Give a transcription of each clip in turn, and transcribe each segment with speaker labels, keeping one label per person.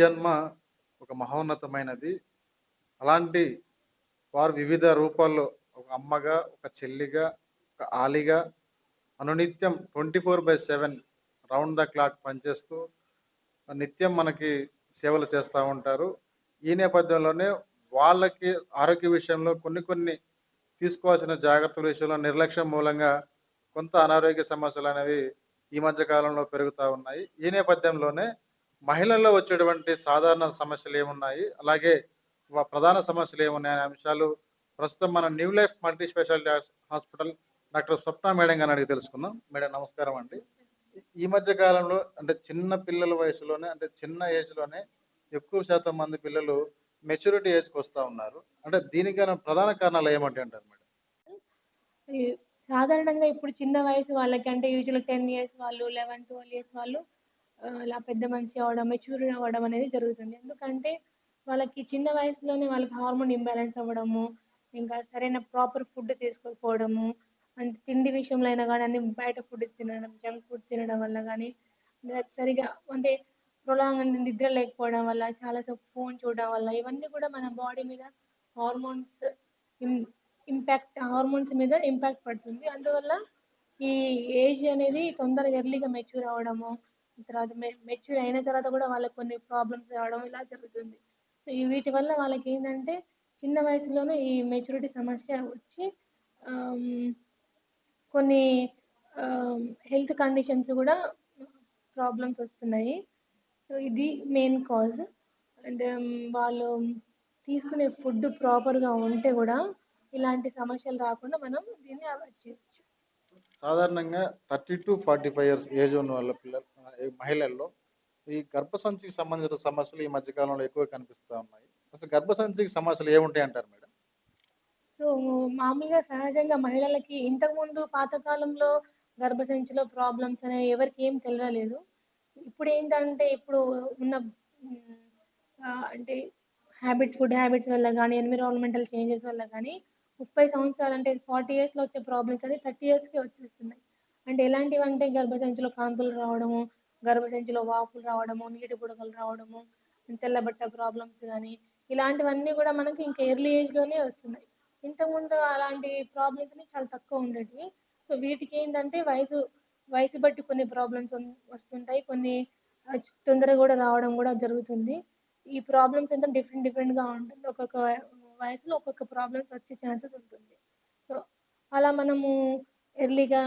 Speaker 1: జన్మ ఒక మహోన్నతమైనది. అలాంటి వారు వివిధ రూపాల్లో ఒక అమ్మగా ఒక చెల్లిగా ఒక ఆలిగా అనునిత్యం twenty four by seven round the clock పనిచేస్తూ నిత్యం మనకి సేవలు చేస్తూ ఉంటారు. ఈ నేపథ్యంలోనే వాళ్ళకి ఆరోగ్య విషయంలో కొన్ని కొన్ని తీసుకోవాల్సిన జాగ్రత్తల విషయంలో నిర్లక్ష్యం మూలంగా కొంత అనారోగ్య సమస్యలు అనేవి ఈ మధ్య కాలంలో పెరుగుతూ ఉన్నాయి. ఈ నేపథ్యంలోనే మహిళల్లో వచ్చేటువంటి సాధారణ సమస్యలు ఏమున్నాయి? అలాగే ప్రధాన సమస్యలు ఏమున్నాయనే అనే అంశాలు ప్రస్తుతం మన New Life multi speciality hospital doctor Swapna madam గారిని అడిగి తెలుసుకుందాం. మేడం నమస్కారం అండి. ఈ మధ్య కాలంలో అంటే చిన్న పిల్లల వయసులోనే అంటే చిన్న ఏజ్లోనే ఎక్కువ శాతం మంది పిల్లలు మెచ్యూరిటీ ఏజ్కి వస్తూ ఉన్నారు. అంటే దీనికైనా ప్రధాన కారణాలు ఏమంటే అంటారు మేడం?
Speaker 2: సాధారణంగా ఇప్పుడు చిన్న వయసు వాళ్ళకి అంటే యూజువల్ టెన్ ఇయర్స్ వాళ్ళు లెవెన్ ట్వెల్వ్ ఇయర్స్ వాళ్ళు ఇలా పెద్ద మనిషి అవ్వడం మెచ్యూర్ అవ్వడం అనేది జరుగుతుంది. ఎందుకంటే వాళ్ళకి చిన్న వయసులోనే వాళ్ళకి హార్మోన్ ఇంబ్యాలెన్స్ అవ్వడము ఇంకా సరైన ప్రాపర్ ఫుడ్ తీసుకోకపోవడము అంటే తిండి విషయంలో అయినా కానీ అన్ని బయట ఫుడ్ తినడం జంక్ ఫుడ్ తినడం వల్ల కానీ సరిగా అంటే ప్రొలాంగ్ నిద్ర లేకపోవడం వల్ల చాలాసేపు ఫోన్ చూడడం వల్ల ఇవన్నీ కూడా మన బాడీ మీద హార్మోన్స్ ఇంపాక్ట్ హార్మోన్స్ మీద ఇంపాక్ట్ పడుతుంది. అందువల్ల ఈ ఏజ్ అనేది తొందరగా ఎర్లీగా మెచ్యూర్ అవ్వడము తర్వాత మెచ్యూర్ అయిన తర్వాత కూడా వాళ్ళకి కొన్ని ప్రాబ్లమ్స్ రావడం ఇలా జరుగుతుంది. సో ఈ వీటి వల్ల వాళ్ళకి ఏంటంటే చిన్న వయసులోనే ఈ మెచ్యూరిటీ సమస్య వచ్చి కొన్ని హెల్త్ కండిషన్స్ కూడా ప్రాబ్లమ్స్ వస్తున్నాయి. సో ఇది మెయిన్ కాజ్ అండ్ వాళ్ళు తీసుకునే ఫుడ్ ప్రాపర్గా ఉంటే కూడా ఇలాంటి సమస్యలు రాకుండా మనం దీన్ని అవాయిడ్ చేయొచ్చు.
Speaker 1: సాధారణంగా thirty to forty five years age ఉన్న వాళ్ళ పిల్లలు మహిళల్లో ఈ గర్భసంచికి సంబంధించిన సమస్యలు ఈ మధ్యకాలంలో ఎక్కువ కనిపిస్తూ ఉన్నాయి. అసలు గర్భసంచికి సమస్యలు ఏముంటాయి అంటారు మేడం?
Speaker 2: సో మామూలుగా సహజంగా మహిళలకి ఇంతకుముందు పాతకాలంలో గర్భసంచిలో ప్రాబ్లమ్స్ అనేవి ఎవరికి ఏం తెలియలేదు ఇప్పుడు ఏంటంటే ఇప్పుడు ఉన్న అంటే హ్యాబిట్స్ ఫుడ్ హ్యాబిట్స్ వల్ల కానీ ఎన్విరాన్మెంటల్ చేంజెస్ వల్ల కానీ ముప్పై సంవత్సరాలు అంటే ఫార్టీ ఇయర్స్లో వచ్చే ప్రాబ్లమ్స్ అనేది థర్టీ ఇయర్స్కి వచ్చేస్తున్నాయి. అంటే ఎలాంటివి అంటే గర్భసంచిలో కాంతులు రావడము గర్భసంచిలో వాపులు రావడము నీటి బుడగలు రావడము తెల్లబట్ట ప్రాబ్లమ్స్ కానీ ఇలాంటివన్నీ కూడా మనకి ఇంకా ఎర్లీ ఏజ్లోనే వస్తున్నాయి. ఇంతకుముందు అలాంటి ప్రాబ్లమ్స్ అనేవి చాలా తక్కువ ఉండేటివి. సో వీటికి ఏంటంటే వయసు వయసు బట్టి కొన్ని ప్రాబ్లమ్స్ వస్తుంటాయి. కొన్ని తొందరగా కూడా రావడం కూడా జరుగుతుంది. ఈ ప్రాబ్లమ్స్ అంతా డిఫరెంట్ డిఫరెంట్గా ఉంటుంది. ఒక్కొక్క వయసులో ఒక్కొక్క ప్రాబ్లమ్స్ వచ్చే ఛాన్సెస్ ఉంటుంది. సో అలా మనము ఎర్లీగా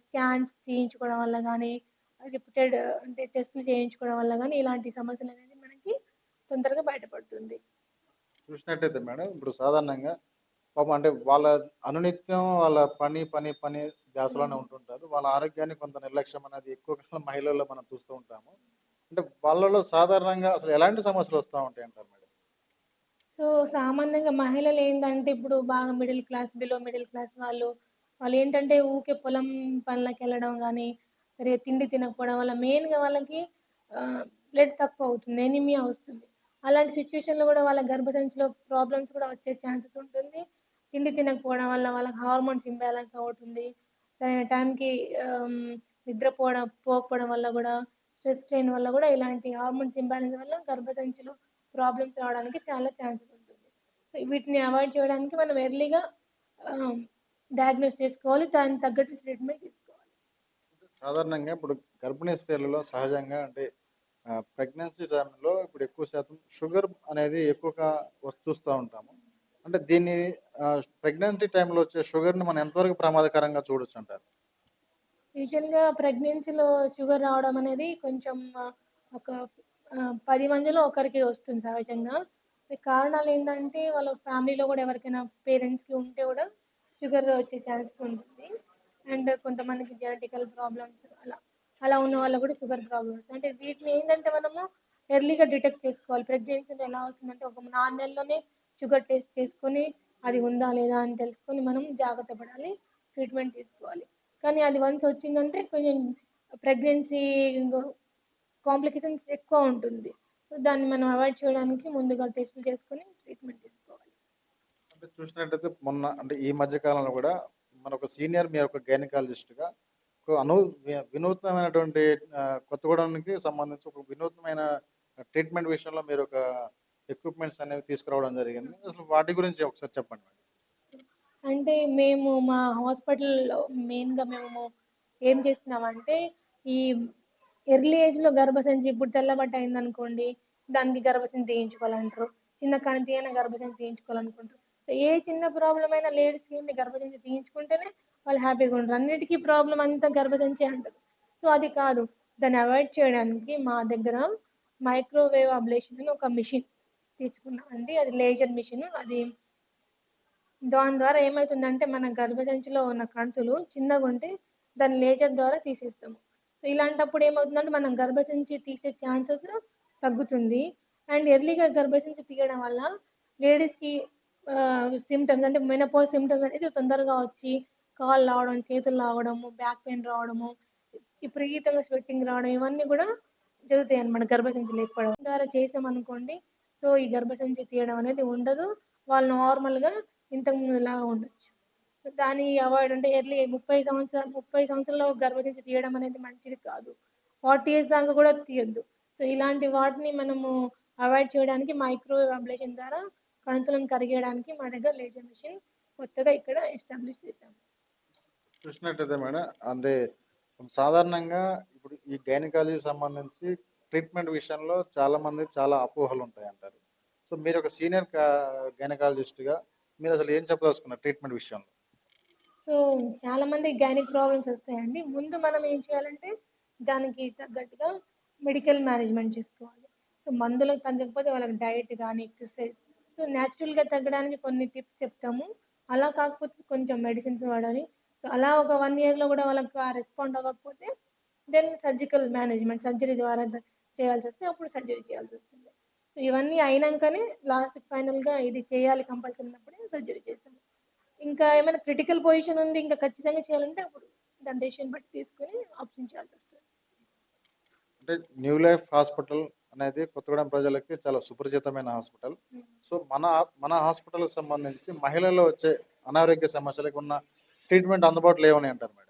Speaker 2: స్కాన్స్ చేయించుకోవడం వల్ల కానీ రిపీటెడ్ అంటే టెస్టులు చేయించుకోవడం వల్ల కానీ ఇలాంటి సమస్యలు అనేది మనకి తొందరగా బయటపడుతుంది.
Speaker 1: చూసినట్టయితే మేడం ఇప్పుడు సాధారణంగా పాపం అంటే వాళ్ళ అనునిత్యం వాళ్ళ పని పని పని ధ్యాసలోనే ఉంటుంటారు. వాళ్ళ ఆరోగ్యాన్ని కొంత నిర్లక్ష్యం అనేది ఎక్కువ కాలం మహిళల్లో మనం చూస్తూ ఉంటాము. అంటే వాళ్ళలో సాధారణంగా అసలు ఎలాంటి సమస్యలు వస్తూ ఉంటాయి అంటారు
Speaker 2: సో సామాన్యంగా మహిళలు ఏంటంటే ఇప్పుడు బాగా middle class below middle class వాళ్ళు వాళ్ళు ఏంటంటే ఊకే పొలం పనులకు వెళ్ళడం కానీ సరే తిండి తినకపోవడం వల్ల మెయిన్గా వాళ్ళకి బ్లడ్ తక్కువ అవుతుంది ఎనిమియా వస్తుంది. అలాంటి సిచ్యువేషన్లో కూడా వాళ్ళ గర్భసంచిలో ప్రాబ్లమ్స్ కూడా వచ్చే ఛాన్సెస్ ఉంటుంది. తిండి తినకపోవడం వల్ల వాళ్ళకి హార్మోన్స్ ఇంబ్యాలెన్స్ అవుతుంది. సరైన టైంకి నిద్రపోవడం పోకపోవడం వల్ల కూడా స్ట్రెస్ స్ట్రెయిన్ వల్ల కూడా ఇలాంటి హార్మోన్స్ ఇంబ్యాలెన్స్ వల్ల గర్భసంచిలో ప్రాబ్లమ్స్ రావడానికి చాలా ఛాన్సెస్ ఉంటుంది. సో వీటిని అవాయిడ్ చేయడానికి మనం ఎర్లీగా డయాగ్నోస్ చేసుకోవాలి దానికి తగ్గట్టు ట్రీట్మెంట్ తీసుకోవాలి.
Speaker 1: సాధారణంగా ఇప్పుడు గర్భిణీ స్త్రీలలో సహజంగా అంటే ప్రెగ్నెన్సీ టైంలో ఇప్పుడు ఎక్కువ శాతం షుగర్ అనేది ఎక్కువగా వస్తు చూస్తూ ఉంటాము. అంటే దీన్ని ప్రెగ్నెన్సీ టైంలో వచ్చే షుగర్ని మనం ఎంతవరకు ప్రమాదకరంగా చూడొచ్చు అంటారు?
Speaker 2: యూజువల్గా ప్రెగ్నెన్సీలో షుగర్ రావడం అనేది కొంచెం ఒక పది మందిలో ఒకరికి వస్తుంది సహజంగా. కారణాలు ఏంటంటే వాళ్ళ ఫ్యామిలీలో కూడా ఎవరికైనా పేరెంట్స్కి ఉంటే కూడా షుగర్ వచ్చే ఛాన్స్ ఉంటుంది. అండ్ కొంతమందికి జెనటికల్ ప్రాబ్లమ్స్ అలా అలా ఉన్న వాళ్ళకు కూడా షుగర్ ప్రాబ్లమ్స్. అంటే వీటిని ఏంటంటే మనము ఎర్లీగా డిటెక్ట్ చేసుకోవాలి. ప్రెగ్నెన్సీలో ఎలా వస్తుందంటే ఒక నాలుగు నెలల్లోనే షుగర్ టెస్ట్ చేసుకొని అది ఉందా లేదా అని తెలుసుకొని మనం జాగ్రత్త పడాలి ట్రీట్మెంట్ తీసుకోవాలి. కానీ అది వన్స్ వచ్చిందంటే కొంచెం ప్రెగ్నెన్సీ కాంప్లికేషన్స్ ఎక్కువ ఉంటుంది. సో దాన్ని మనం అవాయిడ్ చేయడానికి ముందుగా టెస్టులు చేసుకొని ట్రీట్మెంట్ తీసుకోవాలి.
Speaker 1: అంటే చూసినట్టయితే మొన్న అంటే ఈ మధ్య కాలంలో కూడా మన ఒక సీనియర్ మీరు ఒక గైనకాలజిస్ట్గా అను వినూత్నమైనటువంటి కొత్తగూడెంకి సంబంధించి ఒక వినూత్నమైన ట్రీట్మెంట్ విషయంలో మీరు ఒక ఎక్విప్మెంట్స్ అనేవి తీసుకురావడం జరిగింది. అసలు వాటి గురించి ఒకసారి చెప్పండి
Speaker 2: అంటే మేము మా హాస్పిటల్లో మెయిన్గా మేము ఏం చేస్తున్నామంటే ఈ ఎర్లీ ఏజ్లో గర్భసంచి ఇప్పుడు తెల్లబట్ట అయిందనుకోండి దానికి గర్భసంచి తీయించుకోవాలంటారు. చిన్న కణితి అయినా గర్భసంచి తీయించుకోవాలనుకుంటారు. సో ఏ చిన్న ప్రాబ్లం అయినా లేడీస్కి ఏంటి గర్భసంచి తీయించుకుంటేనే వాళ్ళు హ్యాపీగా ఉంటారు అన్నిటికీ ప్రాబ్లం అంతా గర్భసంచి అంటారు సో అది కాదు. దాన్ని అవాయిడ్ చేయడానికి మా దగ్గర మైక్రోవేవ్ అబ్లేషన్ అని ఒక మిషన్ తీసుకున్నాం. అండి అది లేజర్ మిషన్ అది దాని ద్వారా ఏమవుతుందంటే మన గర్భసంచిలో ఉన్న కంతులు చిన్నగా ఉంటే దాన్ని లేజర్ ద్వారా తీసేస్తాము. సో ఇలాంటప్పుడు ఏమవుతుందంటే మనం గర్భసంచి తీసే ఛాన్సెస్ తగ్గుతుంది. అండ్ ఎర్లీగా గర్భసంచి తీయడం వల్ల లేడీస్కి సిమ్టమ్స్ అంటే మెనపో సిమ్టమ్స్ అనేది తొందరగా వచ్చి కాళ్ళు రావడం చేతులు రావడము బ్యాక్ పెయిన్ రావడము విపరీతంగా స్వెట్టింగ్ రావడం ఇవన్నీ కూడా జరుగుతాయి అన్నమాట గర్భసంచి లేకపోవడం. ద్వారా చేసామనుకోండి సో ఈ గర్భసంచి తీయడం అనేది ఉండదు. వాళ్ళు నార్మల్గా ఇంతకు ముందులాగా ఉండదు దాని అవాయిడ్ అంటే ఎర్లీ ముప్పై సంవత్సరాలు ముప్పై సంవత్సరాల్లో గర్భసంచి తీయడం అనేది మంచిది కాదు. ఫార్టీ ఇయర్స్ దాకా కూడా తీయొద్దు. సో ఇలాంటి వాటిని మనము అవాయిడ్ చేయడానికి మైక్రో అబ్లేషన్ ద్వారా కణుతులను కరిగేయడానికి మా దగ్గర లేజర్ మిషన్ కొత్తగా ఇక్కడ ఎస్టాబ్లిష్ చేశాం
Speaker 1: చూసినట్టయితే మేడం అంటే సాధారణంగా ఇప్పుడు ఈ గైనకాలజీ సంబంధించి ట్రీట్మెంట్ విషయంలో చాలా మంది చాలా అపోహలు ఉంటాయి అంటారు సో మీరు ఒక సీనియర్ గైనకాలజిస్ట్గా మీరు అసలు ఏం చెప్పదలుచుకున్నారు ట్రీట్మెంట్ విషయంలో?
Speaker 2: సో చాలా మంది గైనిక్ ప్రాబ్లమ్స్ వస్తాయండి. ముందు మనం ఏం చేయాలంటే దానికి తగ్గట్టుగా మెడికల్ మేనేజ్మెంట్ చేసుకోవాలి. సో మందులకు తగ్గకపోతే వాళ్ళకి డైట్ కానీ ఎక్సర్సైజ్ సో న్యాచురల్గా తగ్గడానికి కొన్ని టిప్స్ చెప్తాము. అలా కాకపోతే కొంచెం మెడిసిన్స్ వాడాలి. సో అలా ఒక వన్ ఇయర్లో కూడా వాళ్ళకి రెస్పాండ్ అవ్వకపోతే దెన్ సర్జికల్ మేనేజ్మెంట్ సర్జరీ ద్వారా చేయాల్సి వస్తే అప్పుడు సర్జరీ చేయాల్సి వస్తుంది. సో ఇవన్నీ అయినాకనే లాస్ట్ ఫైనల్గా ఇది చేయాలి కంపల్సరీ ఉన్నప్పుడే సర్జరీ చేస్తాము. ఇంకా ఏమైనా క్రిటికల్ పొజిషన్ ఉంది ఇంకా ఖచ్చితంగా చేయాలంటే అప్పుడు దాని డెసిషన్ బట్టి తీసుకొని ఆప్షన్ చేయాల్సి వస్తుంది.
Speaker 1: అంటే న్యూ లైఫ్ హాస్పిటల్ అనేది కొత్తగూడెం ప్రజలకి చాలా సుపరిచితమైన హాస్పిటల్. సో మన మన హాస్పిటల్కి సంబంధించి మహిళల్లో వచ్చే అనారోగ్య సమస్యలకు ఉన్న ట్రీట్మెంట్ అందుబాటులో ఏమని అంటారు మేడం?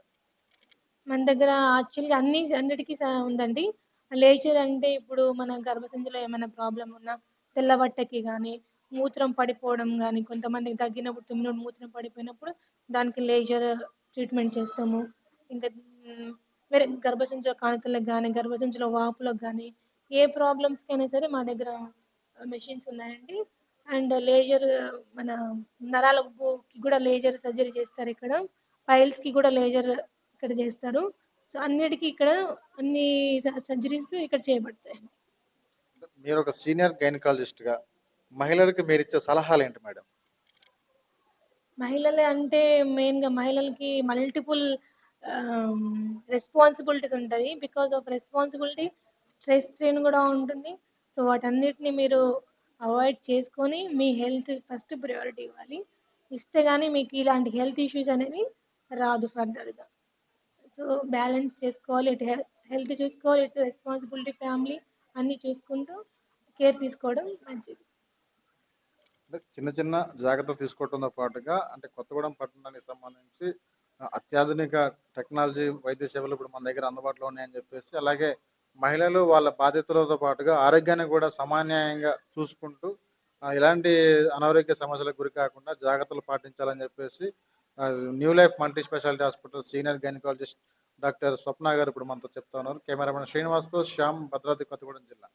Speaker 2: మన దగ్గర యాక్చువల్గా అన్ని అన్నిటికీ స- ఉందండి. లేచర్ అంటే ఇప్పుడు మన గర్భసంచిలో ఏమైనా ప్రాబ్లం ఉన్నా తెల్లబట్టకి కానీ మూత్రం పడిపోవడం కానీ కొంతమందికి తగ్గినప్పుడు తుమ్మినప్పుడు మూత్రం పడిపోయినప్పుడు దానికి లేజర్ ట్రీట్మెంట్ చేస్తాము. ఇంకా వేరే గర్భసంచుల కాణితలకు కానీ గర్భసంచుల వాపులకు కానీ ఏ ప్రాబ్లమ్స్కి అయినా సరే మా దగ్గర మెషిన్స్ ఉన్నాయండి. అండ్ లేజర్ మన నరాల కూడా లేజర్ సర్జరీ చేస్తారు ఇక్కడ. పైల్స్కి కూడా లేజర్ ఇక్కడ చేస్తారు. సో అన్నిటికీ ఇక్కడ అన్ని సర్జరీస్ ఇక్కడ చేయబడతాయి
Speaker 1: మీరు ఒక సీనియర్ గైనకాలజిస్ట్గా మహిళలకు మీరు ఇచ్చే సలహాలు ఏంటి మేడం?
Speaker 2: మహిళలే అంటే మెయిన్గా మహిళలకి మల్టిపుల్ రెస్పాన్సిబిలిటీస్ ఉంటుంది. Because of responsibility stress strain కూడా ఉంటుంది. సో వాటన్నిటిని మీరు అవాయిడ్ చేసుకొని మీ హెల్త్ ఫస్ట్ ప్రియారిటీ ఇవ్వాలి. ఇస్తే కానీ మీకు ఇలాంటి హెల్త్ ఇష్యూస్ అనేవి రాదు ఫర్దర్గా. సో బ్యాలెన్స్ చేసుకోవాలి. ఇటు హెల్త్ చూసుకోవాలి. ఇటు రెస్పాన్సిబిలిటీ ఫ్యామిలీ అన్నీ చూసుకుంటూ కేర్ తీసుకోవడం మంచిది.
Speaker 1: అంటే చిన్న చిన్న జాగ్రత్తలు తీసుకోవడంతో పాటుగా అంటే కొత్తగూడెం పట్టణానికి సంబంధించి అత్యాధునిక టెక్నాలజీ వైద్య సేవలు ఇప్పుడు మన దగ్గర అందుబాటులో ఉన్నాయని చెప్పేసి అలాగే మహిళలు వాళ్ళ బాధ్యతలతో పాటుగా ఆరోగ్యాన్ని కూడా సమాన్యాయంగా చూసుకుంటూ ఇలాంటి అనారోగ్య సమస్యలకు గురి కాకుండా జాగ్రత్తలు పాటించాలని చెప్పేసి new life multi speciality hospital senior gynaecologist doctor Swapna గారు ఇప్పుడు మనతో చెప్తా ఉన్నారు. కెమెరామెన్ శ్రీనివాస్తో శ్యామ్ భద్రాద్రి కొత్తగూడెం జిల్లా.